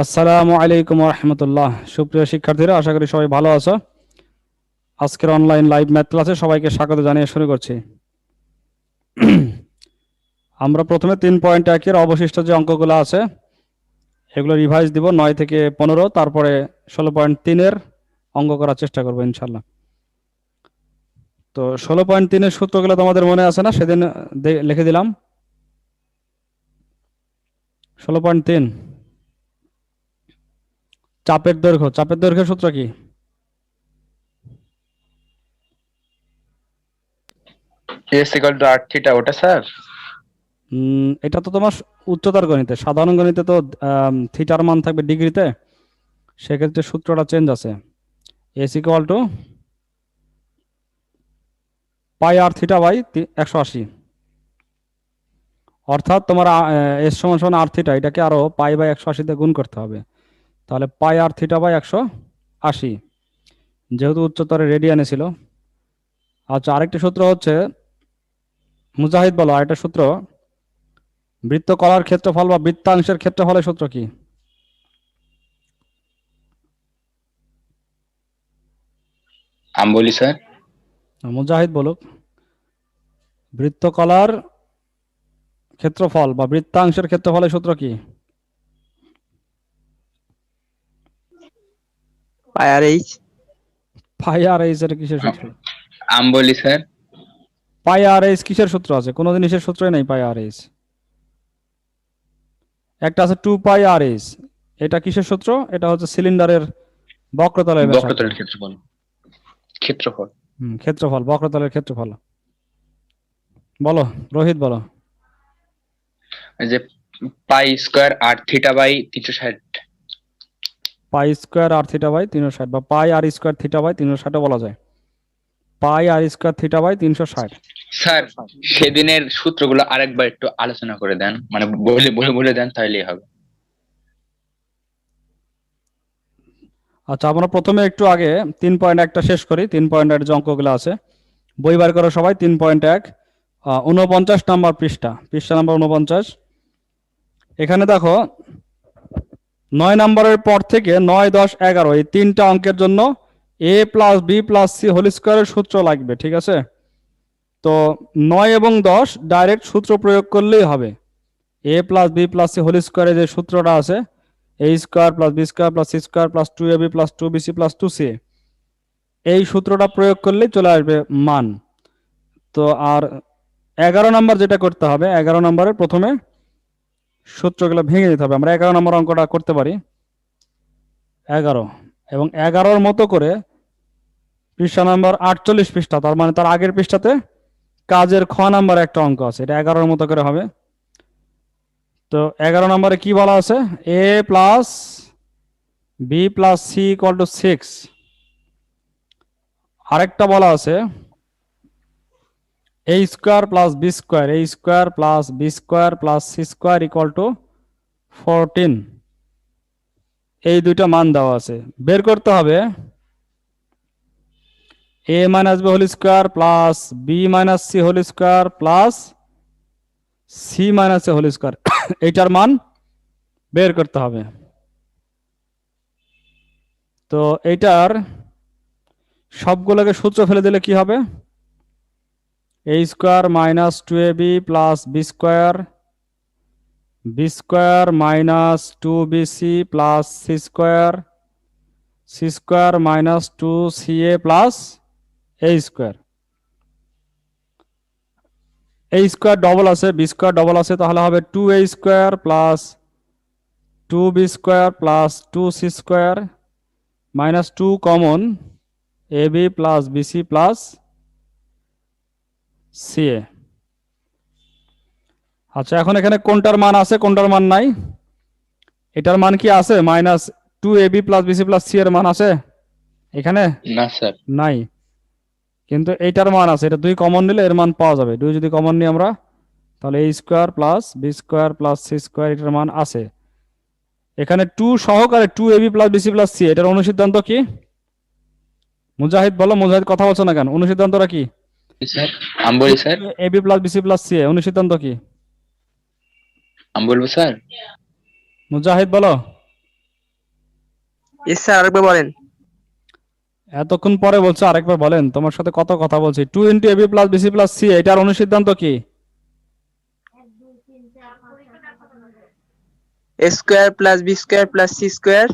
আসসালামু আলাইকুম রহমতুল্লাহ সুপ্রিয় শিক্ষার্থীরা, আশা করি সবাই ভালো আছো। আজকের অনলাইন লাইভ ম্যাথ ক্লাসে সবাইকে স্বাগত জানিয়ে শুরু করছি। আমরা প্রথমে তিন পয়েন্ট একের অবশিষ্ট যে অঙ্কগুলো আছে, এগুলো রিভাইজ দিব নয় থেকে পনেরো, তারপরে ষোলো পয়েন্ট তিনের অঙ্ক করার চেষ্টা করব ইনশাল্লাহ তো ষোলো পয়েন্ট তিনের সূত্রগুলো তোমাদের মনে আছে না? সেদিন লিখে দিলাম। ষোলো পয়েন্ট তিন। চাপের দৈর্ঘ্য চাপের দৈর্ঘ্যের সূত্র কি? S equal to R theta ওটা স্যার? এটা তো তোমার উচ্চতার গণিতে সাধারণ গণিতে তো থিটার মান থাকবে ডিগ্রিতে সেক্ষেত্রে সূত্রটা চেঞ্জ আছে। S equal to pi R theta by একশো আশি। অর্থাৎ তোমার এস সমান সমান আর থিটা এটাকে আরও পাই বাই একশো আশিতে গুণ করতে হবে। তাহলে পাই আর থিটা বাই একশো আশি। যেহেতু উচ্চতরে রেডিয়ানে ছিল। আচ্ছা আরেকটি সূত্র হচ্ছে মুজাহিদ বলো আরেকটা সূত্র বৃত্ত কলার ক্ষেত্রফল বা বৃত্তাংশের ক্ষেত্রফলের সূত্র কি? আমি বলি স্যার। মুজাহিদ বলুক বৃত্তকলার ক্ষেত্রফল বা বৃত্তাংশের ক্ষেত্রফলের সূত্র কি? পাই আর এইচ এইচ এর কিসের সূত্র? আমি বলি স্যার। এইচ কিসের সূত্র আছে? কোনো জিনিসের সূত্রই নেই পাই আর এইচ একটা আছে টু পাই আর এইচ এটা কিসের সূত্র? এটা হচ্ছে সিলিন্ডারের বক্রতলের ব্যাসার্ধ। বক্রতলের ক্ষেত্রফল। ক্ষেত্রফল। হুম, ক্ষেত্রফল বক্রতলের ক্ষেত্রফল। বলো রোহিত বলো। এই যে pi square R theta by তিনশো ষাট। Pi square R theta by তিনশো ষাট বা pi R square theta by তিনশো ষাটও বলা যায়। Pi R square theta by তিনশো ষাট। স্যার সেদিনের সূত্রগুলো আরেকবার একটু আলোচনা করে দেন মানে বলে বলে বলে দেন তাহলেই হবে। আচ্ছা আমরা প্রথমে একটু আগে তিন পয়েন্ট একটা শেষ করি তিন পয়েন্ট পয়েন্টের যে অঙ্কগুলো আছে। বই বার করো সবাই তিন পয়েন্ট এক উনপঞ্চাশ নাম্বার পৃষ্ঠা পৃষ্ঠা নাম্বার উনপঞ্চাশ এখানে দেখো নয় নম্বরের পর থেকে নয়, দশ, এগারো, এই তিনটা অঙ্কের জন্য A plus B plus C whole স্কোয়ারের সূত্র লাগবে, ঠিক আছে? তো নয় এবং দশ ডাইরেক্ট সূত্র প্রয়োগ করলেই হবে। A plus B plus C whole স্কোয়ারের যে সূত্রটা আছে, A square plus B square plus C square plus two A B plus two B C plus two C এই সূত্রটা প্রয়োগ করলেই চলে আসবে মান। তো আর এগারো নাম্বার যেটা করতে হবে, এগারো নম্বরের প্রথমে সূত্রগুলো ভেঙে দিতে হবে। আমরা এগারো নম্বর অঙ্কটা করতে পারি। এগারো। এবং এগারোর মতো করে পৃষ্ঠা নাম্বার আটচল্লিশ পৃষ্ঠা, তার মানে তার আগের পৃষ্ঠাতে কাজের খ নাম্বার একটা অঙ্ক আছে। এটা এগারোর মতো করে হবে। তো এগারো নম্বরে কি বলা আছে? A plus B plus C equal to six আরেকটা বলা আছে A square plus B square A square plus B square plus C square equal to fourteen এই দুইটা মান দেওয়া আছে। বের করতে হবে A minus B whole square plus B minus C whole square plus C minus A whole square এইটার মান বের করতে হবে। তো এইটার সবগুলোকে সূত্র ফেলে দিলে কি হবে? A square minus two A B plus B square B square minus two B C plus C square C square minus two C A plus A square A square double আছে বি স্কোয়ার ডবল আছে, তাহলে হবে two A square plus two B square plus two C square minus two common A B plus BC plus C A. আচ্ছা এখন এখানে কোনটার মান আছে কোনটার মান নাই? এটার মান কি আছে? Minus two A B plus BC plus C এর মান আছে? এখানে? না স্যার। নাই। কিন্তু এইটার মান আছে এটা দুই কমন নিলে এর মান পাওয়া যাবে। দুই যদি কমন নিই আমরা তাহলে A square plus B square plus C square এটার মান আছে। এখানে টু সহকারে two AB plus BC plus C এটার অনুসিদ্ধান্ত কি? মুজাহিদ বলো মুজাহিদ কথা বলছো না কেন? অনুসিদ্ধান্তটা কি? স্যার? আমি বলি sir AB plus BC plus C অনুসিদ্ধান্ত কি? আমি বলব স্যার? মুজাহিদ বলো। এস স্যার আরেকবার বলেন। এতক্ষণ পরে বলছো আরেকবার বলেন। তোমার সাথে কত কথা বলছি। Two into AB plus BC plus C এটার অনুসিদ্ধান্ত কি? A square plus B square plus C square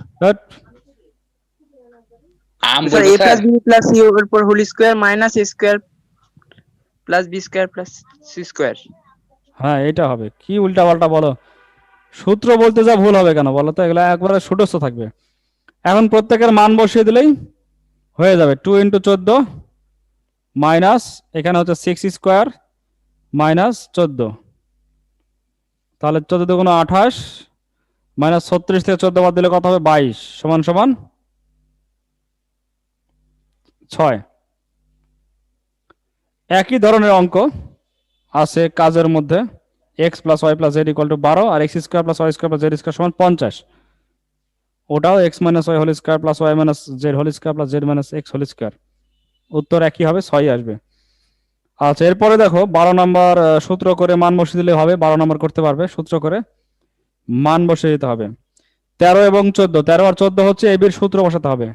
um sir A plus B plus C এর উপর whole square minus A square plus B square plus C square হ্যাঁ এটা হবে। কি উল্টা পাল্টা বলো? সূত্র বলতে যা ভুল হবে কেন বলো তো? এগুলো একবারে সুটস্থ থাকবে। এখন প্রত্যেকের মান বসিয়ে দিলেই হয়ে যাবে। টু ইন্টু চোদ্দ মাইনাস এখানে হচ্ছে সিক্স স্কোয়ার মাইনাস চোদ্দ। তাহলে চোদ্দ দুগুণ আঠাশ মাইনাস ছত্রিশ থেকে চোদ্দ বাদ দিলে কত হবে? বাইশ। সমান সমান ছয়। একই ধরনের অঙ্ক আছে কাজের মধ্যে X plus Y plus Z equal to বারো আর X square plus Y square plus Z square সমান পঞ্চাশ। ওটাও X minus Y whole square plus Y minus Z whole square plus Z minus X whole square উত্তর একই হবে ছয় আসবে। আচ্ছা এরপরে দেখো, বারো নম্বর সূত্র করে মান বসিয়ে দিলে হবে, বারো নম্বর করতে পারবে, সূত্র করে মান বসিয়ে দিতে হবে। তেরো এবং চোদ্দ, তেরো আর চোদ্দ হচ্ছে এবির সূত্র বসাতে হবে।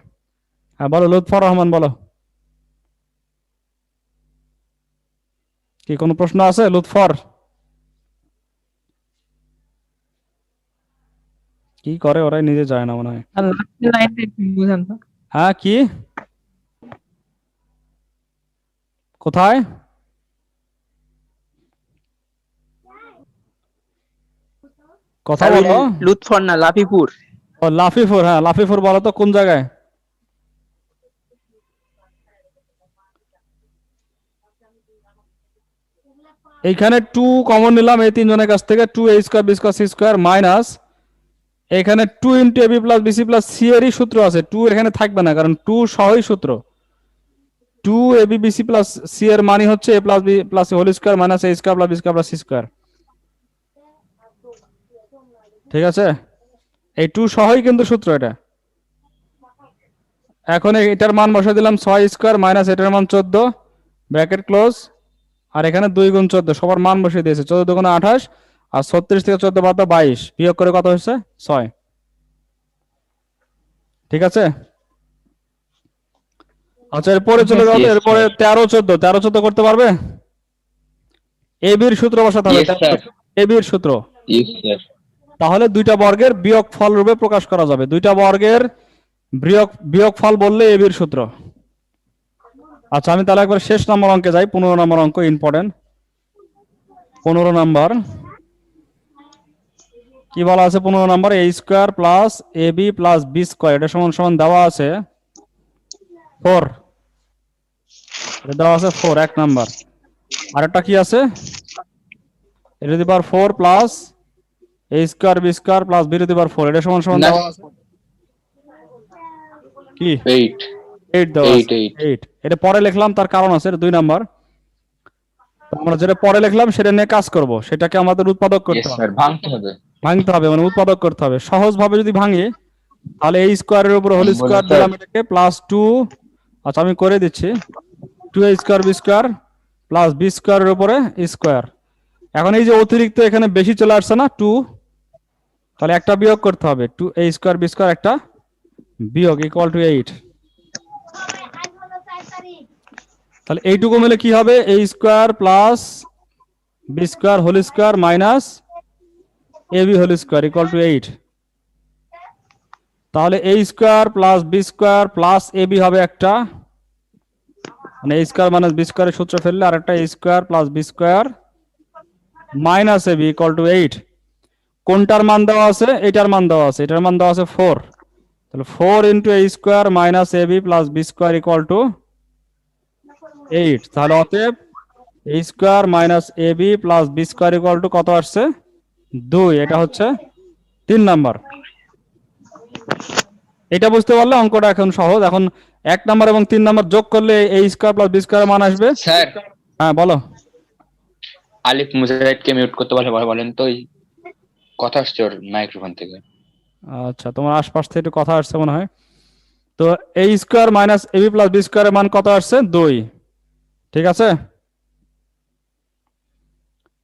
হ্যাঁ বলো, লুৎফর রহমান, বলো। কি কোনো প্রশ্ন আছে? লুৎফর। কি করে? ওরাই নিজে যায় না মনে হয়। হ্যাঁ কি? কোথায়? কথা বলো। লুৎফর না লাফিপুর ও লাফিফুর হ্যাঁ লাফিফুর বলো তো কোন জায়গায়? এইখানে টু কমন নিলাম, এই তিনজনের কাছ থেকে two A square B square C square minus এখানে two into AB plus BC plus C এরই সূত্র আছে। টু এখানে থাকবে না, কারণ টু সহই সূত্র। Two AB BC plus C এর মানে হচ্ছে A plus B plus whole square minus A square plus B square plus C square ঠিক আছে? এই টু সহই কিন্তু সূত্র এটা। এখন এটার মান বসে দিলাম, ছয় স্কোয়ার মাইনাস এটার মান চোদ্দ ব্র্যাকেট ক্লোজ আর এখানে দুই গুণ চোদ্দ সবার মান বসিয়ে দিয়েছে। চোদ্দ দুগুণ আঠাশ আর ছত্রিশ থেকে চোদ্দ বাদ বাইশ। বিয়োগ করে কত হচ্ছে ছয়। ঠিক আছে? আচ্ছা এরপরে চলে Yes, এরপরে তেরো চোদ্দ। তেরো চোদ্দ করতে পারবে? এবির সূত্র বসাতে হবে. এবির সূত্র। তাহলে দুইটা বর্গের বিয়োগ ফল রূপে প্রকাশ করা যাবে। দুইটা বর্গের বিয়োগ বিয়োগ ফল বললে এবির সূত্র। আচ্ছা আমি তাহলে একবার শেষ নম্বর অঙ্কে যাই। পনেরো নম্বর অঙ্ক ইম্পর্টেন্ট পনেরো নম্বর। কি বলা আছে পনেরো নম্বর? A square plus A B plus B square এটা সমান সমান দেওয়া আছে। ফোর এটা দেওয়া আছে ফোর এক নাম্বার। আরেকটা কি আছে? দিবার four plus A square B square plus B to the power four এটা সমান সমান দেওয়া আছে। কি? Eight. এইট দেওয়া. এইট এটা পরে লিখলাম তার কারণ আছে দুই নাম্বার। আমরা যেটা পরে লিখলাম সেটা নিয়ে কাজ করব। সেটাকে আমাদের উৎপাদক করতে হবে। ভাঙতে হবে। ভাঙতে হবে মানে উৎপাদক করতে হবে। সহজ ভাবে যদি ভাঙি তাহলে এই স্কোয়ারের উপর হোল স্কোয়ার দিলাম এটাকে প্লাস টু আচ্ছা আমি করে দিচ্ছি। Two A square B square plus B স্কোয়ারের উপরে স্কোয়ার এখন এই যে অতিরিক্ত এখানে বেশি চলে আসছে না টু তাহলে একটা বিয়োগ করতে হবে। Two A square B square একটা বিয়োগ ইকুয়াল টু এইট তাহলে এইটুকু মিলে কি হবে? A square plus B square whole square minus A B whole square equal to eight তাহলে A square plus B square plus A B হবে একটা। মানে এ স্কোয়ার মাইনাস বি স্কোয়ারের সূত্র ফেললে আর একটা A square plus B square minus A B equal to eight কোনটার মান দেওয়া আছে? এটার মান দেওয়া আছে। এটার মান দেওয়া আছে ফোর তাহলে four into A square minus A B plus B square equal to eight তাহলে অতএব A square minus A B plus B square equal to কত আসছে? দুই এটা হচ্ছে তিন নাম্বার। এটা বুঝতে পারলে অঙ্কটা এখন সহজ। এখন এক নাম্বার এবং তিন নাম্বার যোগ করলে A square plus B square মান আসবে? স্যার। হ্যাঁ বলো। আলিফ মুজাহিদকে মিউট করতে বলে বলে- বলেন তো কথা আসছে ওর মাইক্রোফোন থেকে। আচ্ছা তোমার আশপাশ থেকে একটু কথা আসছে মনে হয়। তো A square minus A B plus B স্কোয়ারের মান কত আসছে? দুই। ঠিক আছে?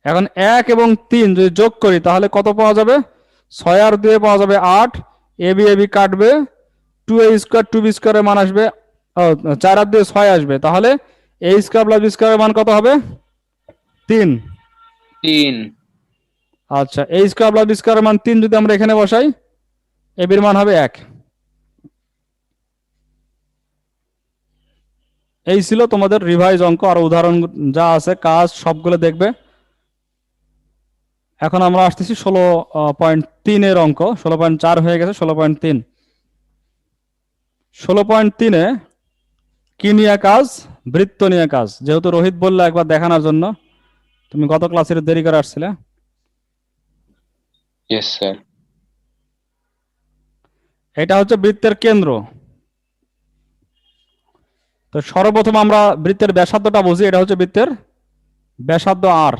এখন এক এবং তিন যদি যোগ করি তাহলে কত পাওয়া যাবে? ছয় আর দুয়ে পাওয়া যাবে আট। এ বি এ বি কাটবে। Two A square two B স্কোয়ারের মান আসবে চার আর দিয়ে ছয় আসবে। তাহলে এ স্কোয়ার প্লাস বি স্কোয়ারের মান কত হবে? তিন। তিন। আচ্ছা এ স্কোয়ার প্লাস বি স্কোয়ারের মান তিন যদি আমরা এখানে বসাই এ বির মান হবে এক। এই ছিল তোমাদের রিভাইজ অঙ্ক। আর উদাহরণ যা আছে কাজ সবগুলো দেখবে। এখন আমরা আসতেছি ষোলো পয়েন্ট তিনের অঙ্ক। ষোলো পয়েন্ট চার হয়ে গেছে ষোলো পয়েন্ট তিন। ষোলো পয়েন্ট তিনে কি নিয়ে কাজ? বৃত্ত নিয়ে কাজ। যেহেতু রোহিত বলল একবার দেখানোর জন্য তুমি গত ক্লাসের দেরি করে আসছিলে। এটা হচ্ছে বৃত্তের কেন্দ্র। তো সর্বপ্রথম আমরা বৃত্তের ব্যাসার্ধটা বুঝি এটা হচ্ছে বৃত্তের ব্যাসার্ধ আর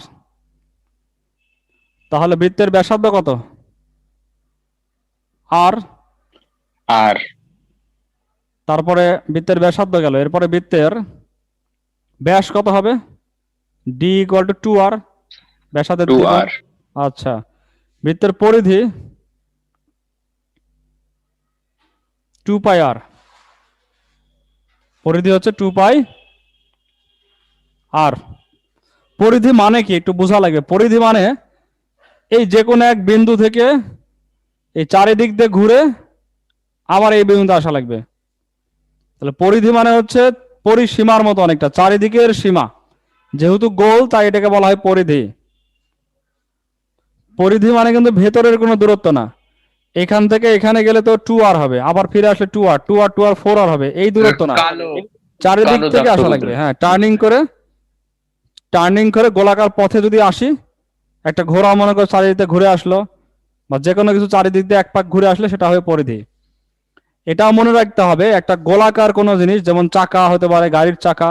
তাহলে বৃত্তের ব্যাসার্ধ কত? আর আর তারপরে বৃত্তের ব্যাসার্ধ গেল এরপরে বৃত্তের ব্যাস কত হবে? D equal to two R ব্যাসার্ধের টু আর আচ্ছা বৃত্তের পরিধি টু পাই আর পরিধি হচ্ছে টু পাই আর পরিধি মানে কি? একটু বোঝা লাগবে পরিধি মানে এই যে কোনো এক বিন্দু থেকে এই চারিদিক দিয়ে ঘুরে আবার এই বিন্দুতে আসা লাগবে। তাহলে পরিধি মানে হচ্ছে পরিসীমার মতো অনেকটা, চারিদিকের সীমা। যেহেতু গোল, তাই এটাকে বলা হয় পরিধি। পরিধি মানে কিন্তু ভেতরের কোনো দূরত্ব না। এখান থেকে এখানে গেলে তো টু আর হবে আবার ফিরে আসলে two R two R two R four R হবে এই দূরত্ব না। চারিদিক থেকে আসা লাগবে হ্যাঁ টার্নিং করে টার্নিং করে গোলাকার পথে যদি আসি একটা ঘোড়া মনে করো চারিদিকে ঘুরে আসলো বা যে কোনো কিছু চারিদিক দিয়ে এক পাক ঘুরে আসলে সেটা হবে পরিধি। এটাও মনে রাখতে হবে একটা গোলাকার কোনো জিনিস যেমন চাকা হতে পারে গাড়ির চাকা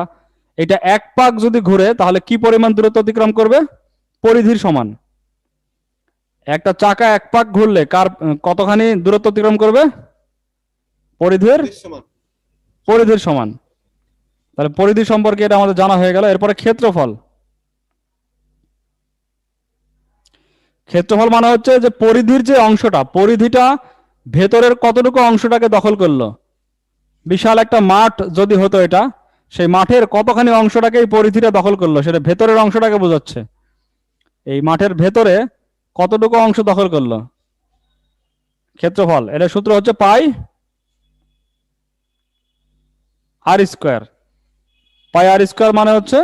এটা এক পাক যদি ঘুরে তাহলে কি পরিমাণ দূরত্ব অতিক্রম করবে? পরিধির সমান। একটা চাকা এক পাক ঘুরলে কার কতখানি দূরত্ব অতিক্রম করবে? পরিধির? পরিধির সমান। তাহলে পরিধি সম্পর্কে এটা আমাদের জানা হয়ে গেল। এরপরে ক্ষেত্রফল। ক্ষেত্রফল মানে হচ্ছে যে পরিধির যে অংশটা পরিধিটা ভেতরের কতটুকু অংশটাকে দখল করল? বিশাল একটা মাঠ যদি হতো এটা সেই মাঠের কতখানি অংশটাকে এই পরিধিটা দখল করল? সেটা ভেতরের অংশটাকে বোঝাচ্ছে। এই মাঠের ভেতরে কতটুকু অংশ দখল করল? ক্ষেত্রফল, এটা সূত্র হচ্ছে পাই আর স্কোয়ার পাই আর স্কোয়ার মানে হচ্ছে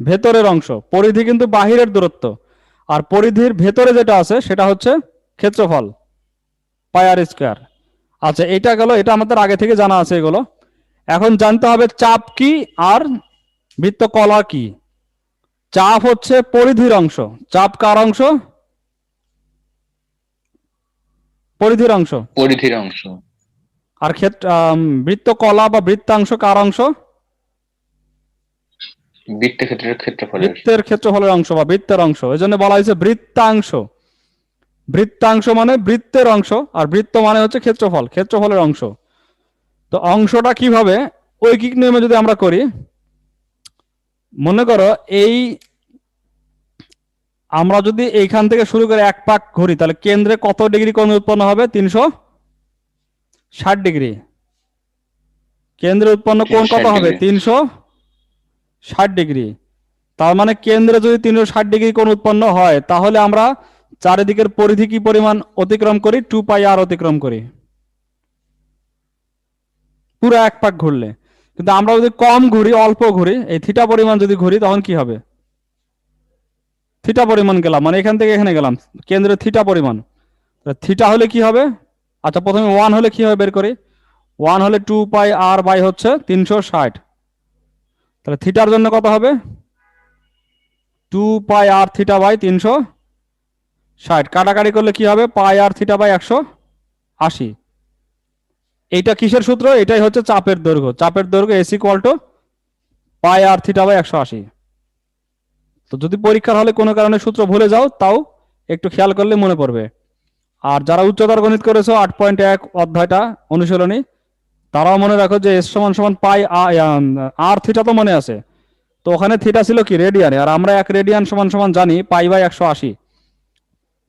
ভেতরের অংশ, পরিধি কিন্তু বাহিরের দূরত্ব। আর পরিধির ভেতরে যেটা আছে, সেটা হচ্ছে ক্ষেত্রফল, পাই আর স্কোয়ার আচ্ছা এটা গেল, এটা আমাদের আগে থেকে জানা আছে এগুলো। এখন জানতে হবে চাপ কি আর বৃত্ত কলা কি। চাপ হচ্ছে পরিধির অংশ। চাপ কার অংশ? পরিধির অংশ? পরিধির অংশ। আর ক্ষেত্র আম, বৃত্ত কলা বা বৃত্তাংশ কার অংশ? ক্ষেত্রের ক্ষেত্রফলের বৃত্তের ক্ষেত্রফলের অংশ বা বৃত্তের অংশ। এই জন্য বলা হয়েছে বৃত্তাংশ। বৃত্তাংশ মানে বৃত্তের অংশ আর বৃত্ত মানে হচ্ছে ক্ষেত্রফল ক্ষেত্রফলের অংশ। তো অংশটা কীভাবে? ঐকিক নিয়মে যদি আমরা করি মনে করো এই আমরা যদি এইখান থেকে শুরু করে এক পাক ঘুরি তাহলে কেন্দ্রে কত ডিগ্রি কোণ উৎপন্ন হবে? তিনশো ষাট ডিগ্রি। কেন্দ্রে উৎপন্ন কোণ কত হবে? তিনশো ষাট ডিগ্রি। তার মানে কেন্দ্রে যদি তিনশো ষাট ডিগ্রি কোণ উৎপন্ন হয় তাহলে আমরা চারিদিকের পরিধি কি পরিমাণ অতিক্রম করি? টু পাই আর অতিক্রম করি। পুরো এক পাক ঘুরলে। কিন্তু আমরা যদি কম ঘুরি অল্প ঘুরি এই থিটা পরিমাণ যদি ঘুরি তখন কি হবে? থিটা পরিমাণ গেলাম মানে এখান থেকে এখানে গেলাম, কেন্দ্রে থিটা পরিমাণ। থিটা হলে কি হবে? আচ্ছা প্রথমে ওয়ান হলে কি হবে বের করি? ওয়ান হলে টু পাই আর বাই হচ্ছে তিনশো ষাট। তাহলে থিটার জন্য কত হবে? Two pi R theta by তিনশো ষাট। কাটাকাটি করলে কি হবে? পাই আর থিটা বাই একশো আশি। এইটা কিসের সূত্র? এটাই হচ্ছে চাপের দৈর্ঘ্য। চাপের দৈর্ঘ্য S equal pi R theta by একশো আশি। তো যদি পরীক্ষার হলে কোনো কারণে সূত্র ভুলে যাও তাও একটু খেয়াল করলে মনে পড়বে। আর যারা উচ্চতর গণিত করেছ আট পয়েন্ট এক অধ্যায়টা অনুশীলনী তারাও মনে রাখো যে এস সমান সমান পাই আর থিটা তো মনে আছে। তো ওখানে থিটা ছিল কি? রেডিয়ানে। আর আমরা এক রেডিয়ান সমান সমান জানি পাই বাই একশো আশি।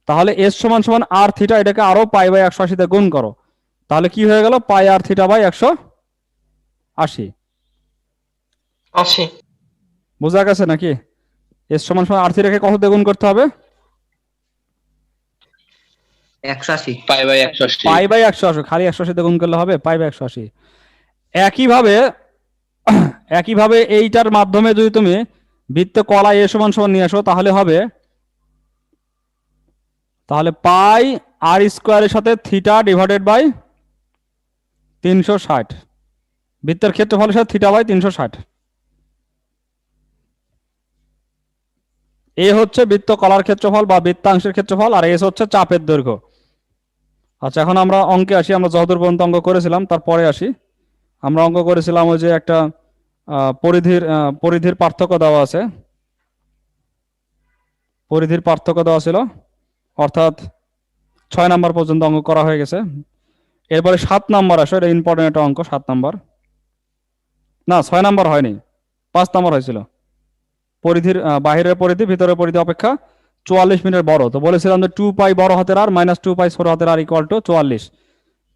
তাহলে এস সমান সমান আর থিটা এটাকে আরও পাই বাই একশো আশিতে গুণ করো। তাহলে কি হয়ে গেল? পাই আর থিটা বাই একশো আশি। আশি। বোঝা গেছে নাকি? এস সমান সমান আর রেখে কত দ্বিগুণ করতে হবে? একশো আশি। পাই বাই একশো আশি। পাই বাই একশো আশি খালি একশো আশি গুণ করলে হবে পাই বাই একশো আশি। একইভাবে একইভাবে এইটার মাধ্যমে যদি তুমি বৃত্ত কলা এ সমান সমান নিয়ে আসো তাহলে হবে তাহলে পাই আর স্কোয়ারের সাথে থিটা ডিভাইডেড বাই তিনশো ষাট। বৃত্তের ক্ষেত্রফলের সাথে থিটা বাই তিনশো ষাট। এ হচ্ছে বৃত্ত কলার ক্ষেত্রফল বা বৃত্তাংশের ক্ষেত্রফল, আর এস হচ্ছে চাপের দৈর্ঘ্য। আচ্ছা এখন আমরা অঙ্কে আসি, আমরা যতদূর পর্যন্ত অঙ্ক করেছিলাম, তারপরে আসি। আমরা অঙ্ক করেছিলাম ওই যে একটা পরিধির পরিধির পার্থক্য দেওয়া আছে। পরিধির পার্থক্য দেওয়া ছিল, অর্থাৎ ছয় নাম্বার পর্যন্ত অঙ্ক করা হয়ে গেছে। এরপরে সাত নাম্বার আসে, এটা ইম্পর্টেন্ট একটা অঙ্ক, সাত নাম্বার। না, ছয় নাম্বার হয়নি, পাঁচ নাম্বার হয়েছিল। পরিধির বাহিরের পরিধি, ভিতরের পরিধি অপেক্ষা চুয়াল্লিশ মিনিট বড়। তো বলেছিলাম যে টু পাই বড় হাতের আর মাইনাস টু পাই ছোট হাতের আর ইকুয়াল টু চুয়াল্লিশ।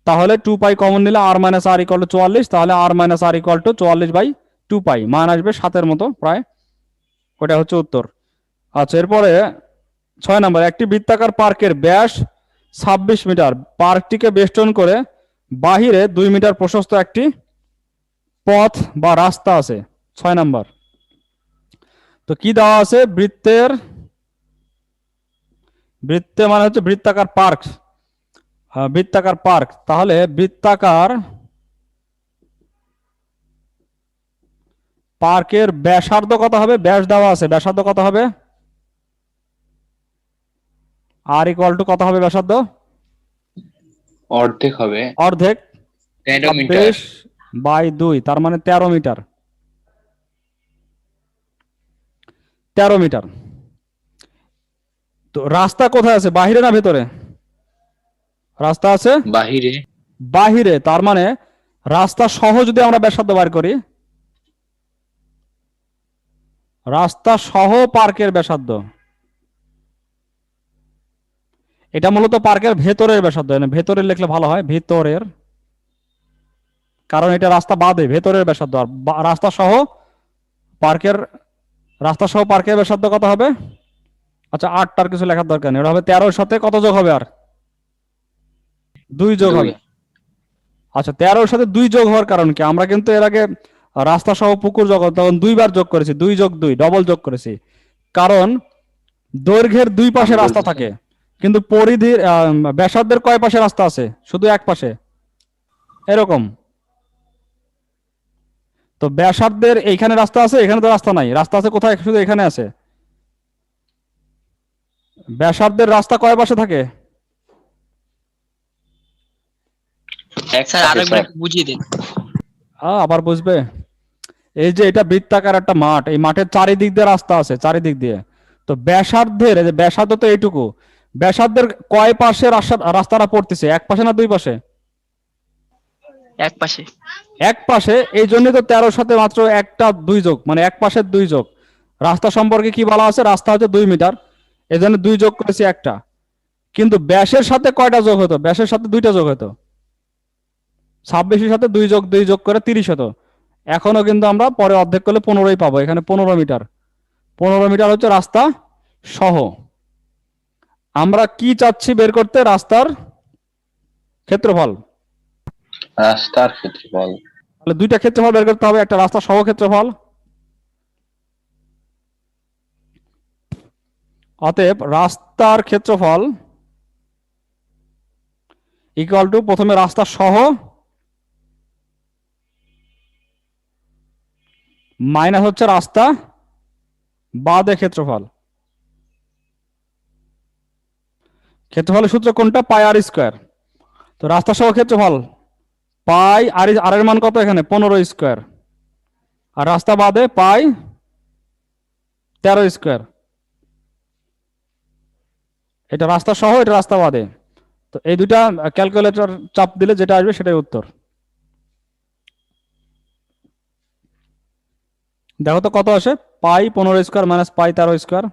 তাহলে টু পাই কমন নিলে R minus R equal to চুয়াল্লিশ, তাহলে R minus R equal to চুয়াল্লিশ বাই টু পাই মান আসবে সাতের মতো প্রায়। ওটা হচ্ছে উত্তর। আচ্ছা এরপরে ছয় নম্বর, একটি বৃত্তাকার পার্কের ব্যাস ছাব্বিশ মিটার। পার্কটিকে বেষ্টন করে বাহিরে দুই মিটার প্রশস্ত একটি পথ বা রাস্তা আছে। ছয় নাম্বার তো কি দেওয়া আছে? বৃত্তের বৃত্তে মানে হচ্ছে বৃত্তাকার পার্ক। বৃত্তাকার পার্ক। তাহলে বৃত্তাকার পার্কের ব্যাসার্ধ কত হবে? ব্যাস দেওয়া আছে। ব্যাসার্ধ কত হবে? আর ইকুয়াল টু কত হবে ব্যাসার্ধ? অর্ধেক হবে। অর্ধেক। তেরো মিটার। বাই দুই তার মানে তেরো মিটার। তেরো মিটার। তো রাস্তা কোথায় আছে? বাহিরে না ভেতরে? রাস্তা আছে? বাহিরে। বাহিরে তার মানে রাস্তা সহ যদি আমরা ব্যাসার্ধ বার করি রাস্তা সহ পার্কের ব্যাসার্ধ। এটা মূলত পার্কের ভেতরের ব্যাসার্ধ মানে ভেতরের লিখলে ভালো হয় ভেতরের। কারণ এটা রাস্তা বাদে ভেতরের ব্যাসার্ধ। আর রাস্তা সহ পার্কের রাস্তা সহ পার্কের ব্যাসার্ধ কত হবে? আচ্ছা আটটার কিছু লেখার দরকার নেই। ওটা হবে তেরোর সাথে কত যোগ হবে আর? দুই যোগ হবে। আচ্ছা তেরোর সাথে দুই যোগ হওয়ার কারণ কি? আমরা কিন্তু এর আগে রাস্তা সহ পুকুর যোগ তখন দুইবার যোগ করেছি। দুই যোগ দুই ডবল যোগ করেছি। কারণ দৈর্ঘ্যের দুই পাশে রাস্তা থাকে। কিন্তু পরিধির ব্যাসার্ধের কয় পাশে রাস্তা আছে? শুধু এক পাশে। এরকম। তো ব্যাসার্ধের এইখানে রাস্তা আছে এখানে তো রাস্তা নাই। রাস্তা আছে কোথায়? শুধু এখানে আছে। ব্যাসার্ধের রাস্তা কয় পাশে থাকে? আবার বুঝবে। এই যে এটা বৃত্তাকার একটা মাঠ এই মাঠের চারিদিক দিয়ে রাস্তা আছে চারিদিক দিয়ে। তো ব্যাসার্ধের এই ব্যাসার্ধ তো এইটুকু। ব্যাসার্ধের কয় পাশে রাস্তা- রাস্তাটা পড়তেছে? এক পাশে না দুই পাশে? এক পাশে। এক পাশে, এই জন্য তো তেরোর সাথে মাত্র একটা দুই যোগ মানে এক পাশের দুই যোগ। রাস্তা সম্পর্কে কি বলা আছে? রাস্তা হচ্ছে দুই মিটার, এই জন্য দুই যোগ করেছি একটা। কিন্তু ব্যাসের সাথে কয়টা যোগ হতো? ব্যাসের সাথে দুইটা যোগ হতো। ছাব্বিশের সাথে দুই যোগ দুই যোগ করে তিরিশ হতো। এখনও কিন্তু আমরা পরে অর্ধেক করলে পনেরোই পাবো, এখানে পনেরো মিটার। পনেরো মিটার হচ্ছে রাস্তা সহ। আমরা কি চাচ্ছি বের করতে? রাস্তার ক্ষেত্রফল। রাস্তার ক্ষেত্রফল। তাহলে দুইটা ক্ষেত্রফল বের করতে হবে, একটা রাস্তা সহ ক্ষেত্রফল। অতএব রাস্তার ক্ষেত্রফল ইকুয়াল টু প্রথমে রাস্তা সহ মাইনাস হচ্ছে রাস্তা বাদে ক্ষেত্রফল। ক্ষেত্রফলের সূত্র কোনটা? Pi R square. তো রাস্তা সহ ক্ষেত্রফল পাই আর আর এর মান কত এখানে? পনেরো স্কোয়ার। আর রাস্তা বাদে পাই তেরো স্কোয়ার। এটা রাস্তা সহ, এটা রাস্তা বাদে। তো এই দুইটা ক্যালকুলেটর চাপ দিলে যেটা আসবে সেটাই উত্তর। দেখো তো কত আসে? পাই পনেরো স্কোয়ার মাইনাস পাই তেরো স্কোয়ার।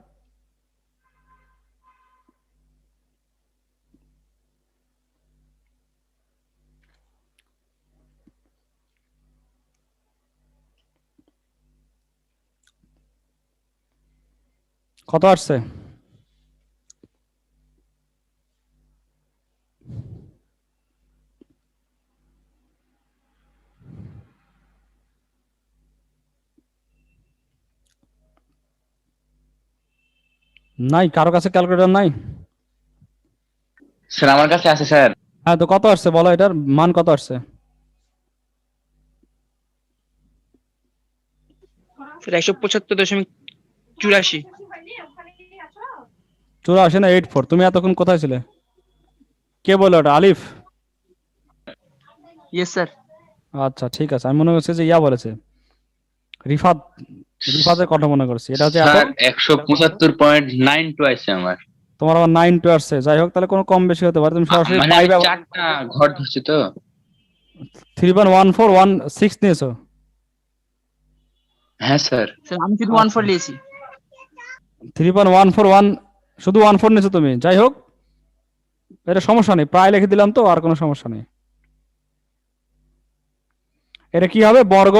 কত আসছে? নাই কারও কাছে ক্যালকুলেটর নাই? স্যার আমার কাছে আছে স্যার। হ্যাঁ তো কত আসছে বলো এটার মান কত আসছে? স্যার একশো পঁচাত্তর দশমিক চুরাশি। চুরাশি না এইট ফোর তুমি এতক্ষণ কোথায় ছিলে? কে বলল ওটা? আলিফ? ইয়েস স্যার আচ্ছা ঠিক আছে। আমি মনে করছি যে ইয়া বলেছে। রিফাত রিফাতের কথা মনে করছি। এটা হচ্ছে স্যার একশো পঁচাত্তর পয়েন্ট নাইন টু আছে আমার। তোমার আবার নাইন টু আসছে। যাই হোক তাহলে কোনো কম বেশি হতে পারে। তুমি সরাসরি মানে পাই চারটা ঘর ধরছি তো। Three point one four one six নিয়েছো? হ্যাঁ স্যার স্যার আমি শুধু ওয়ান ফোর নিয়েছি। Three point one four one শুধু ওয়ান ফোর নিয়েছো তুমি। যাই হোক, এটা সমস্যা নেই। প্রায় লিখে দিলাম তো, আর কোনো সমস্যা নেই। এটা কি হবে? বর্গ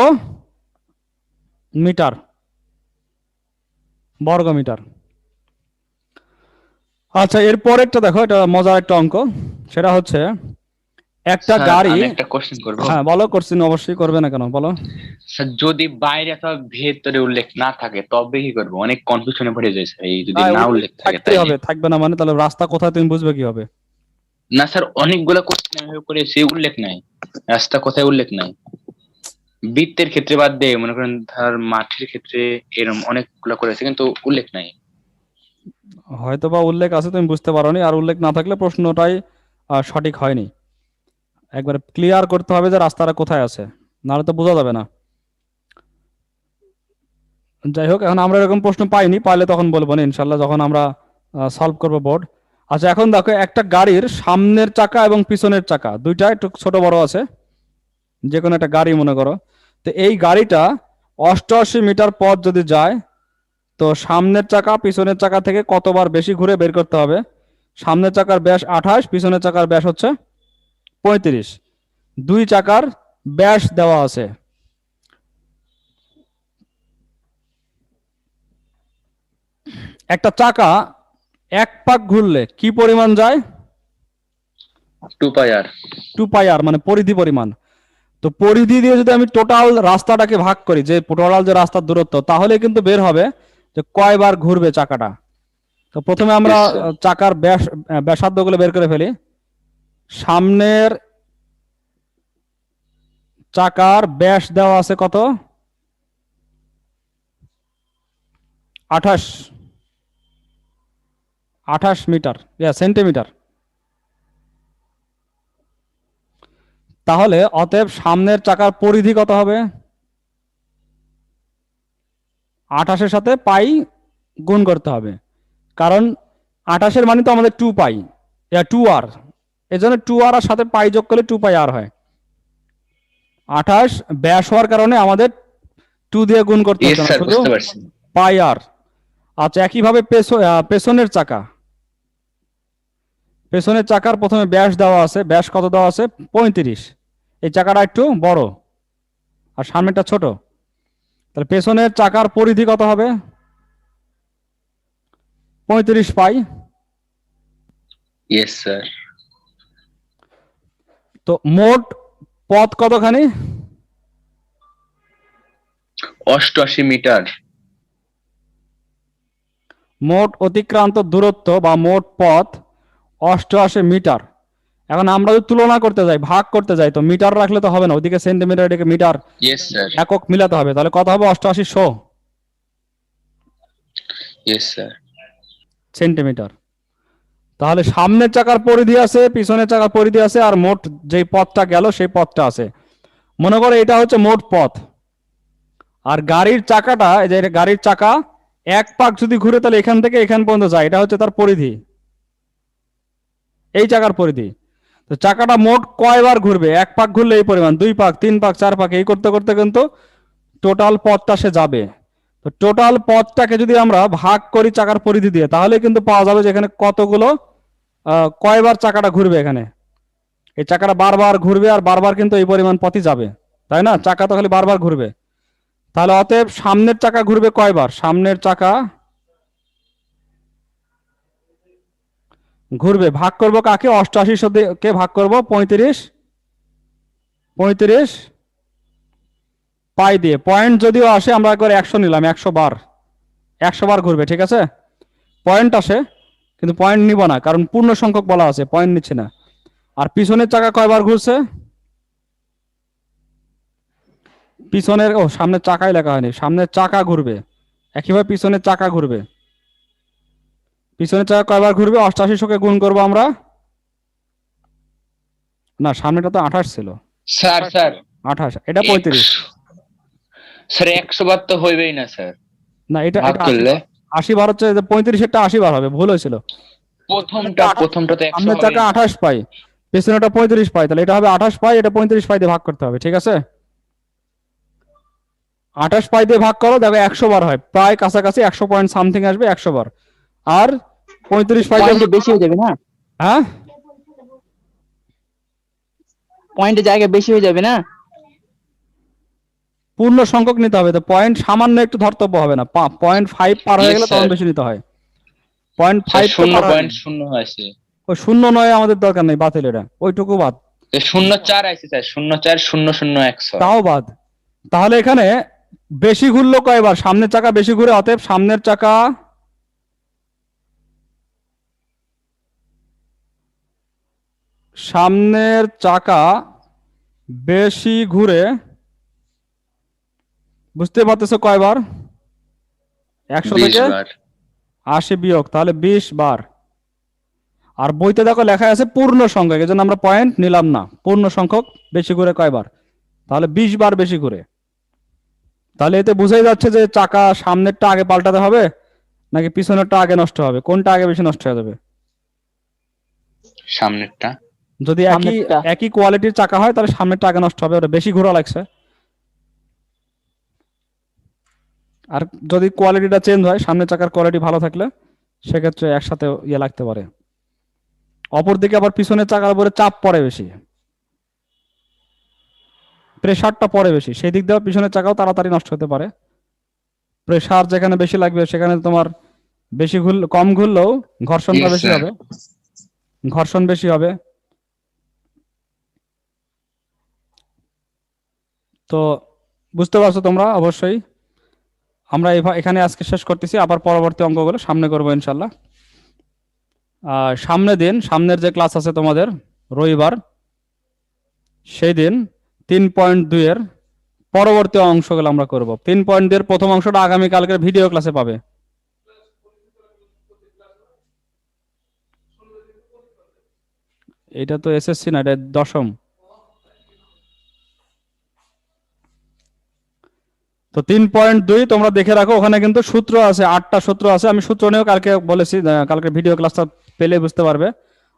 মিটার। বর্গ মিটার। আচ্ছা এরপর একটা দেখো, এটা মজার একটা অঙ্ক। সেটা হচ্ছে একটা গাড়ি একটা কোশ্চেন করব। হ্যাঁ বলো করছি অবশ্যই করবে না কেন বলো। স্যার যদি বাইরে অথবা ভেতরে উল্লেখ না থাকে তবে কি করব? অনেক কনফিউশনে পড়ে যায় স্যার এই যদি না উল্লেখ থাকে থাকতেই তাই হবে থাকবে না মানে তাহলে রাস্তা কোথায় তুমি বুঝবে কি হবে? না স্যার অনেকগুলো কোশ্চেন আমি করে সে উল্লেখ নাই। রাস্তা কোথায় উল্লেখ নাই। বৃত্তের ক্ষেত্রে বাদ দিয়ে মনে করেন ধর মাঠের ক্ষেত্রে এরকম অনেকগুলো করেছে কিন্তু উল্লেখ নাই। হয়তো বা উল্লেখ আছে তুমি বুঝতে পারোনি আর উল্লেখ না থাকলে প্রশ্নটাই সঠিক হয়নি। একবারে ক্লিয়ার করতে হবে যে রাস্তাটা কোথায় আছে। নাহলে তো বোঝা যাবে না। যাই হোক, এখন আমরা এরকম প্রশ্ন পাইনি, পাইলে তখন বলব না ইনশাল্লাহ যখন আমরা সলভ করব বোর্ড আচ্ছা এখন দেখো, একটা গাড়ির সামনের চাকা এবং পিছনের চাকা, দুইটা একটু ছোট বড় আছে যে কোনো একটা গাড়ি মনে করো। তো এই গাড়িটা অষ্টআশি মিটার পথ যদি যায়, তো সামনের চাকা, পিছনের চাকা থেকে কতবার বেশি ঘুরে বের করতে হবে? সামনের চাকার ব্যাস আঠাশ, পিছনের চাকার ব্যাস হচ্ছে পঁয়ত্রিশ। দুই চাকার ব্যাস দেওয়া আছে। একটা চাকা এক পাক ঘুরলে কি পরিমাণ যায়? টু পাই আর। টু পাই আর মানে পরিধি পরিমাণ। তো পরিধি দিয়ে যদি আমি টোটাল রাস্তাটাকে ভাগ করি যে টোটাল যে রাস্তার দূরত্ব তাহলে কিন্তু বের হবে যে কয়বার ঘুরবে চাকাটা। তো প্রথমে আমরা চাকার ব্যাস ব্যাসার্ধগুলো বের করে ফেলি। সামনের চাকার ব্যাস দেওয়া আছে কত? আঠাশ। আঠাশ মিটার। ইয়া সেন্টিমিটার তাহলে অতএব সামনের চাকার পরিধি কত হবে? আঠাশের সাথে পাই গুণ করতে হবে। কারণ আঠাশের মানে তো আমাদের টু পাই। টু আর এই জন্য টু আর আর সাথে পাই যোগ করলে টু পাই আর হয়। আঠাশ ব্যাস হওয়ার কারণে আমাদের টু দিয়ে গুণ করতে স্যার শুধু পাই আর আচ্ছা একইভাবে পেছো- পেছনের চাকা। পেছনের চাকার প্রথমে ব্যাস দেওয়া আছে ব্যাস কত দেওয়া আছে? পঁয়ত্রিশ। এই চাকাটা একটু বড় আর সামনেটা ছোট। তাহলে পেছনের চাকার পরিধি কত হবে? পঁয়ত্রিশ পাই। ইয়েস স্যার তো মোট পথ কতখানি? অষ্টআশি মিটার। মোট অতিক্রান্ত দূরত্ব বা মোট পথ অষ্টআশি মিটার। এখন আমরা যদি তুলনা করতে যাই ভাগ করতে যাই তো মিটার রাখলে তো হবে না ওদিকে সেন্টিমিটার এদিকে মিটার একক মিলাতে হবে। তাহলে কত হবে? অষ্টআশি শো। সেন্টিমিটার। তাহলে সামনের চাকার পরিধি আছে, পিছনের চাকার পরিধি আছে, আর মোট যেই পথটা গেল সেই পথটা আছে। মনে করো এটা হচ্ছে মোট পথ। আর গাড়ির চাকাটা যে গাড়ির চাকা, এক পাক যদি ঘুরে তাহলে এখান থেকে এখান পর্যন্ত যায়। এটা হচ্ছে তার পরিধি। এই চাকার পরিধি। তো চাকাটা মোট কয়বার ঘুরবে? এক পাক ঘুরলে এই পরিমাণ, দুই পাক, তিন পাক, চার পাক, এই করতে করতে কিন্তু টোটাল পথটা সে যাবে। তো টোটাল পথটাকে যদি আমরা ভাগ করি চাকার পরিধি দিয়ে, তাহলে কিন্তু পাওয়া যাবে যে এখানে কতগুলো কয়বার চাকাটা ঘুরবে এখানে? এই চাকাটা বারবার ঘুরবে আর বারবার কিন্তু এই পরিমাণ পথই যাবে। তাই না? চাকা তো খালি বারবার ঘুরবে। তাহলে অতএব সামনের চাকা ঘুরবে কয়বার? সামনের চাকা ঘুরবে। ভাগ করব কাকে? অষ্টআশি কে ভাগ করব, পঁয়ত্রিশ পঁয়ত্রিশ পাই দিয়ে। পয়েন্ট যদিও আসে, আমরা একবার একশো নিলাম, একশো বার। একশো বার ঘুরবে, ঠিক আছে? পয়েন্ট আসে। কিন্তু পয়েন্ট নিব না কারণ পূর্ণ সংখ্যক বলা আছে পয়েন্ট নিচ্ছে না। আর পিছনের চাকা কয়বার ঘুরছে? পিছনের ও সামনের চাকাই লেখা হয়নি সামনের চাকা ঘুরবে একইভাবে পিছনের চাকা ঘুরবে। পিছনের চাকা কয়বার ঘুরবে? অষ্টাশি শোকে গুণ করব আমরা। না সামনেটা তো আঠাশ ছিল। Sir sir. আঠাশ এটা পঁয়ত্রিশ। স্যার একশো বার তো হইবেই না স্যার। না এটা আশি বার। হচ্ছে পঁয়ত্রিশেরটা আশি বার হবে ভুল হয়েছিল। প্রথমটা প্রথমটা তো একশো চাকা আঠাশ পাই পেছনেটা পঁয়ত্রিশ পাই তাহলে এটা হবে আঠাশ পাই এটা পঁয়ত্রিশ পাই দিয়ে ভাগ করতে হবে ঠিক আছে? আঠাশ পাই দিয়ে ভাগ করো দেখো একশো বার হয় প্রায় কাছাকাছি একশো পয়েন্ট সামথিং আসবে একশো বার। আর পঁয়ত্রিশ পাই দিয়ে বেশি হয়ে যাবে না? হ্যাঁ? পয়েন্টের জায়গায় বেশি হয়ে যাবে না? পূর্ণ সংখ্যক নিতে হবে। তো পয়েন্ট সামান্য একটু ধর্তব্য হবে না। পয়েন্ট ফাইভ পার হয়ে গেলে তখন বেশি নিতে হয়। পয়েন্ট ফাইভ শূন্য পয়েন্ট শূন্য আছে ওই শূন্য নয় আমাদের দরকার নেই বাতিল এটা। ওইটুকু বাদ। শূন্য চার আছে স্যার শূন্য চার শূন্য শূন্য একশো তাও বাদ। তাহলে এখানে বেশি ঘুরলো কয়বার? সামনের চাকা বেশি ঘুরে অতএব সামনের চাকা সামনের চাকা বেশি ঘুরে বুঝতে পারতেছো কয়বার? একশো বিশ থেকে আশি বিয়োগ তাহলে বিশ বার। আর বইতে দেখো লেখা আছে পূর্ণ সংখ্যক এজন্য আমরা পয়েন্ট নিলাম না। পূর্ণ সংখ্যক বেশি করে কয়বার? তাহলে বিশ বার বেশি করে। তাহলে এতে বোঝাই যাচ্ছে যে চাকা সামনেরটা আগে পাল্টাতে হবে নাকি পিছনেরটা আগে নষ্ট হবে? কোনটা আগে বেশি নষ্ট হয়ে যাবে? সামনেরটা। যদি একই একই কোয়ালিটির চাকা হয় তাহলে সামনেরটা আগে নষ্ট হবে ওটা বেশি ঘোরা লাগছে। আর যদি কোয়ালিটিটা চেঞ্জ হয় সামনের চাকার কোয়ালিটি ভালো থাকলে সেক্ষেত্রে একসাথে ইয়ে লাগতে পারে। অপরদিকে আবার পিছনের চাকার উপরে চাপ পড়ে বেশি। প্রেশারটা পড়ে বেশি। সেই দিক দিয়ে পিছনের চাকাও তাড়াতাড়ি নষ্ট হতে পারে। প্রেশার যেখানে বেশি লাগবে সেখানে তোমার বেশি ঘুর কম ঘুরলেও ঘর্ষণটা বেশি হবে। ঘর্ষণ বেশি হবে। তো বুঝতে পারছ তোমরা অবশ্যই। আমরা এখানে আজকে শেষ করতেছি, আবার পরবর্তী অঙ্কগুলো সামনে করব ইনশাল্লাহ। সামনে দিন, সামনের যে ক্লাস আছে তোমাদের, রবিবার, সেই দিন তিন পয়েন্ট দুইয়ের পরবর্তী অংশগুলো আমরা করব। তিন পয়েন্ট দুইয়ের প্রথম অংশটা আগামীকালকের ভিডিও ক্লাসে পাবে। এটা তো এসএসসি না, এটা দশম। তো তিন পয়েন্ট দুই তোমরা দেখে রাখো, ওখানে কিন্তু সূত্র আছে, আটটা সূত্র আছে। আমি সূত্র নিয়েও কালকে বলেছি কালকে ভিডিও ক্লাসটা পেলে বুঝতে পারবে।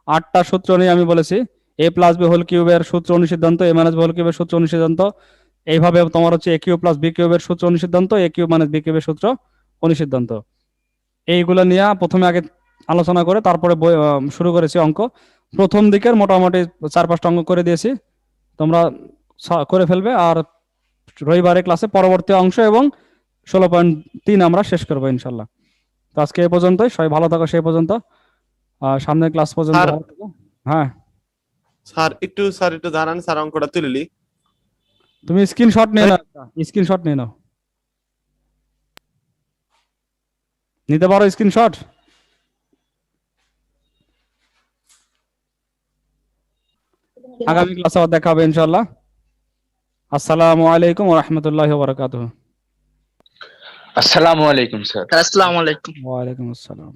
আটটা সূত্র নিয়ে আমি বলেছি এ প্লাস বি হোল কিউবের সূত্র অনুসিদ্ধান্ত এ মাইনাস বি হোল কিউবের সূত্র অনুসিদ্ধান্ত। এইভাবে তোমার হচ্ছে এ কিউ প্লাস বি কিউবের সূত্র অনুসিদ্ধান্ত এ কিউ মাইনাস বি কিউবের সূত্র অনুসিদ্ধান্ত। এইগুলো নিয়ে প্রথমে আগে আলোচনা করে, তারপরে শুরু করেছি অঙ্ক। প্রথম দিকের মোটামুটি চার পাঁচটা অঙ্ক করে দিয়েছি। তোমরা করে ফেলবে, আর রবিবারে ক্লাসে পরবর্তী অংশ এবং ষোলো পয়েন্ট তিন আমরা শেষ করব ইনশাল্লাহ। তো আজকে এই পর্যন্তই সবাই ভালো থাকো সেই পর্যন্ত। আর সামনের ক্লাস পর্যন্ত। হ্যাঁ। স্যার একটু স্যার একটু দাঁড়ান স্যার অঙ্কটা তুলিলি তুমি স্ক্রিনশট নিয়ে নাও স্ক্রিনশট নিয়ে নাও। নিতে পারো স্ক্রিনশট? আগামী ক্লাসে আবার দেখা হবে ইনশাল্লাহ। আসসালামু আলাইকুম ওয়া রাহমাতুল্লাহি ওয়া বারাকাতুহু। আসসালামু আলাইকুম স্যার। আসসালামু আলাইকুম। ওয়া আলাইকুম আসসালাম।